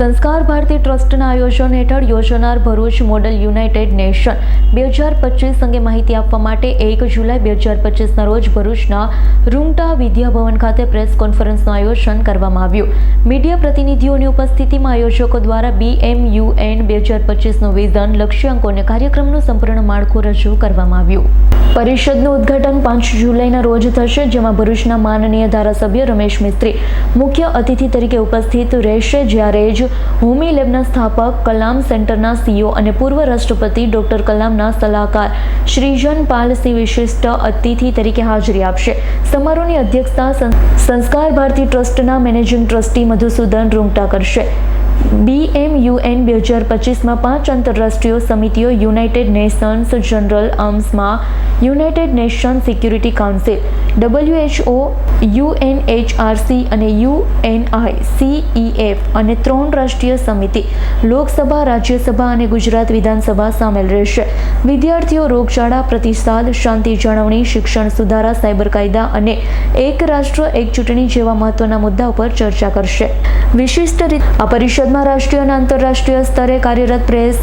સંસ્કાર ભારતી ટ્રસ્ટના આયોજન હેઠળ યોજાનાર ભરૂચ મોડલ યુનાઇટેડ નેશન બે હજાર પચીસ અંગે માહિતી આપવા માટે એક જુલાઈ બે હજાર પચીસના રોજ ભરૂચના રૂમટા વિદ્યાભવન ખાતે પ્રેસ કોન્ફરન્સનું આયોજન કરવામાં આવ્યું. મીડિયા પ્રતિનિધિઓની ઉપસ્થિતિમાં આયોજકો દ્વારા બીએમયુએન બે હજાર પચીસનું વિઝન, લક્ષ્યાંકો અને કાર્યક્રમનું સંપૂર્ણ માળખું રજૂ કરવામાં આવ્યું. પરિષદનું ઉદ્ઘાટન પાંચ જુલાઈના રોજ થશે, જેમાં ભરૂચના માનનીય ધારાસભ્ય રમેશ મિસ્ત્રી મુખ્ય અતિથિ તરીકે ઉપસ્થિત રહેશે. જ્યારે જ હોમી લેબના સ્થાપક, કલામ સેન્ટરના સીઓ અને પૂર્વ રાષ્ટ્રપતિ ડોક્ટર કલામના સલાહકાર શ્રીજન પાલસિંહ વિશિષ્ટ અતિથિ તરીકે હાજરી આપશે. સમારોહની અધ્યક્ષતા સંસ્કાર ભારતી ટ્રસ્ટના મેનેજિંગ ટ્રસ્ટી મધુસૂદન રૂંગટા કરશે. બીએમયુએન બે હજાર પચીસમાં પાંચ આંતરરાષ્ટ્રીય સમિતિઓ United Nations General આર્મ્સમાં United Nation Security Council WHO UNHRC અને યુએનઆઈ સીઈએફ અને ત્રણ રાષ્ટ્રીય સમિતિ લોકસભા, રાજ્યસભા અને ગુજરાત વિધાનસભા સામેલ રહેશે. વિદ્યાર્થીઓ રોગચાળા, પ્રતિસાદ, શાંતિ જાળવણી, શિક્ષણ સુધારા, સાયબર કાયદા અને એક રાષ્ટ્ર, એક ચૂંટણી જેવા મહત્વના મુદ્દા ઉપર ચર્ચા કરશે. વિશિષ્ટ રીતે આ પરિષદમાં રાષ્ટ્રીય અને આંતરરાષ્ટ્રીય સ્તરે કાર્યરત પ્રેસ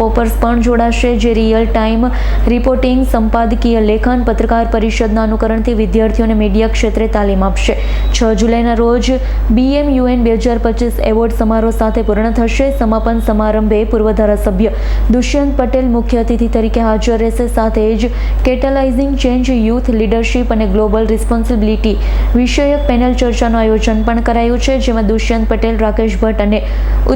કોપર્સ પણ જોડાશે, જે રિયલ ટાઈમ રિપોર્ટિંગ, સંપાદકીય લેખન, પત્રકાર પરિષદના અનુકરણથી વિદ્યાર્થીઓને મીડિયા ક્ષેત્રે તાલીમ આપશે. છ જુલાઈના રોજ બીએમયુએન બે હજાર પચીસ એવોર્ડ સમારોહ સાથે પૂર્ણ થશે. સમાપન સમારંભે પૂર્વ ધારાસભ્ય દુષ્યંત પટેલ મુખ્ય અતિથિ તરીકે હાજર રહેશે. સાથે જ કેટલાઇઝિંગ ચેન્જ યુથ લીડરશિપ અને ગ્લોબલ રિસ્પોન્સિબિલિટી વિષયક પેનલ ચર્ચાનું આયોજન પણ કરાયું છે, જેમાં દુષ્યંત પટેલ, રાકેશ ભટ્ટ અને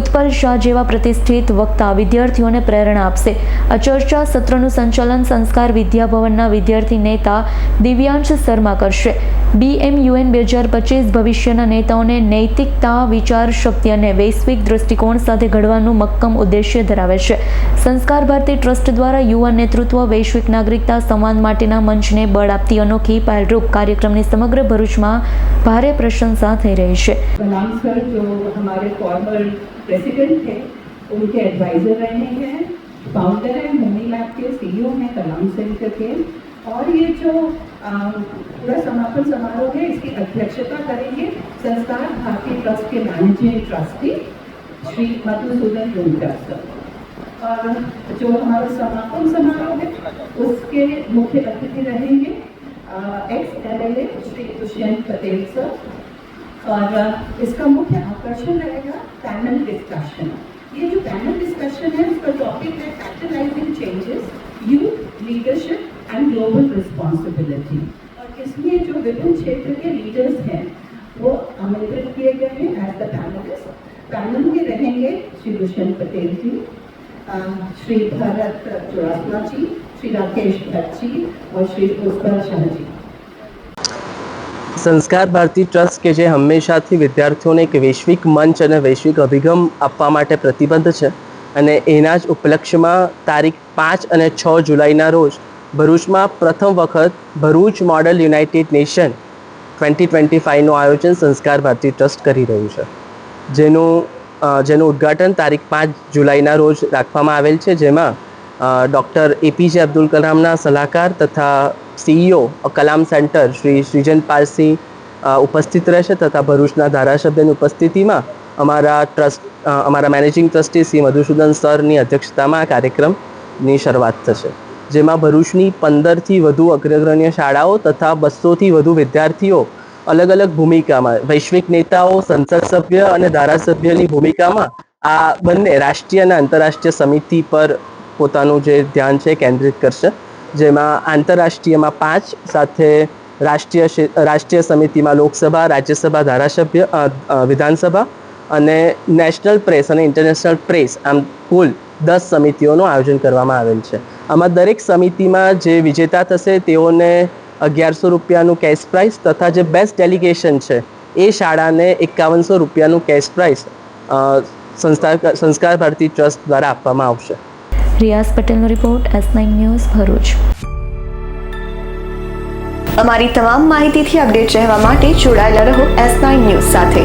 ઉત્પલ શાહ જેવા પ્રતિષ્ઠિત વક્તા વિદ્યાર્થીઓને પ્રેરણા આપશે. આ ચર્ચા સત્રનું સંચાલન સંસ્કાર વિદ્યાભવનના વિદ્યાર્થી નેતા દિવ્યાંશ શર્મા કરશે બીએમયુએન બે હજાર પચીસ ભવિષ્યના નેતાઓને નૈતિકતા વિચાર શક્તિ અને વૈશ્વિક દૃષ્ટિકોણ સાથે ઘડવાનું મક્કમ ઉદ્દેશ્ય ધરાવે છે સંસ્કાર ભારતી ટ્રસ્ટ દ્વારા યુવા નેતૃત્વ વૈશ્વિક નાગરિકતા સંવાદ માટેના મંચને બળ આપતી અનોખી પહેલરૂપ કાર્યક્રમની સમગ્ર ભરૂચમાં ભારે પ્રશંસા થઈ રહી છે कलाम सर जो हमारे फॉर्मर प्रेसिडेंट थे उनके एडवाइजर रहे हैं फाउंडर हैं होमी लैब के सीईओ हैं कलाम सेंटर के और ये जो अ, पूरा समापन समारोह है, इसकी अध्यक्षता करेंगे संस्कार भारती ट्रस्ट के managing trustee Shri Madhusudan Rumkar sir और जो हमारा समापन समारोह है, उसके मुख्य अतिथि रहेंगे ex M L A Shri Dushyant Patel sir. और इसका मुख्य आकर्षण रहेगा पैनल डिस्कशन ये जो पैनल डिस्कशन है उसका टॉपिक है capitalising changes leadership and global responsibility और इसमें जो विभिन्न क्षेत्र के लीडर्स हैं वो आमंत्रित किए गए हैं एज द पैनलिस्ट पैनल में रहेंगे श्री दुष्यंत पटेल जी अ, श्री भरत चौरासला जी श्री राकेश भट्ट जी और श्री उत्पल शाह जी સંસ્કાર ભારતી ટ્રસ્ટ કે જે હંમેશાથી વિદ્યાર્થીઓને એક વૈશ્વિક મંચ અને વૈશ્વિક અભિગમ આપવા માટે પ્રતિબદ્ધ છે અને એના જ ઉપલક્ષ્યમાં તારીખ પાંચ અને છ જુલાઈના રોજ ભરૂચમાં પ્રથમ વખત Bharuch model United Nation twenty twenty ફાઇવનું આયોજન સંસ્કાર ભારતી ટ્રસ્ટ કરી રહ્યું છે. જેનું જેનું ઉદ્ઘાટન તારીખ પાંચ જુલાઈના રોજ રાખવામાં આવેલ છે. જેમાં ડૉક્ટર એપીજે અબ્દુલ કલામના સલાહકાર તથા સીઈઓ કલામ સેન્ટર શ્રી શ્રીજન પારસી ઉપસ્થિત રહેશે તથા ભરૂચના ધારાસભ્યની ઉપસ્થિતિમાં અમારા ટ્રસ્ટ અમારા મેનેજિંગ ટ્રસ્ટી શ્રી મધુસૂદન સરની અધ્યક્ષતામાં આ કાર્યક્રમની શરૂઆત થશે, જેમાં ભરૂચની પંદરથી વધુ અગ્રગણ્ય શાળાઓ તથા બસોથી વધુ વિદ્યાર્થીઓ અલગ અલગ ભૂમિકામાં, વૈશ્વિક નેતાઓ, સંસદ સભ્ય અને ધારાસભ્યની ભૂમિકામાં આ બંને રાષ્ટ્રીય અને આંતરરાષ્ટ્રીય સમિતિ પર પોતાનું જે ધ્યાન છે કેન્દ્રિત કરશે, જેમાં આંતરરાષ્ટ્રીયમાં પાંચ, સાથે રાષ્ટ્રીય રાષ્ટ્રીય સમિતિમાં લોકસભા, રાજ્યસભા, ધારાસભ્ય વિધાનસભા અને નેશનલ પ્રેસ અને ઇન્ટરનેશનલ પ્રેસ આમ કુલ દસ સમિતિઓનું આયોજન કરવામાં આવેલ છે. આમાં દરેક સમિતિમાં જે વિજેતા થશે તેઓને અગિયારસો રૂપિયાનું કેશ પ્રાઇઝ તથા જે બેસ્ટ ડેલિગેશન છે એ શાળાને એકાવનસો રૂપિયાનું કેશ પ્રાઇઝ સંસ્થા સંસ્કાર ભારતી ટ્રસ્ટ દ્વારા આપવામાં આવશે. રિયાઝ પટેલનો report S nine news Bharuch. અમારી તમામ માહિતીથી અપડેટ રહેવા માટે જોડાયેલા રહો એસ નાઇન ન્યૂઝ સાથે.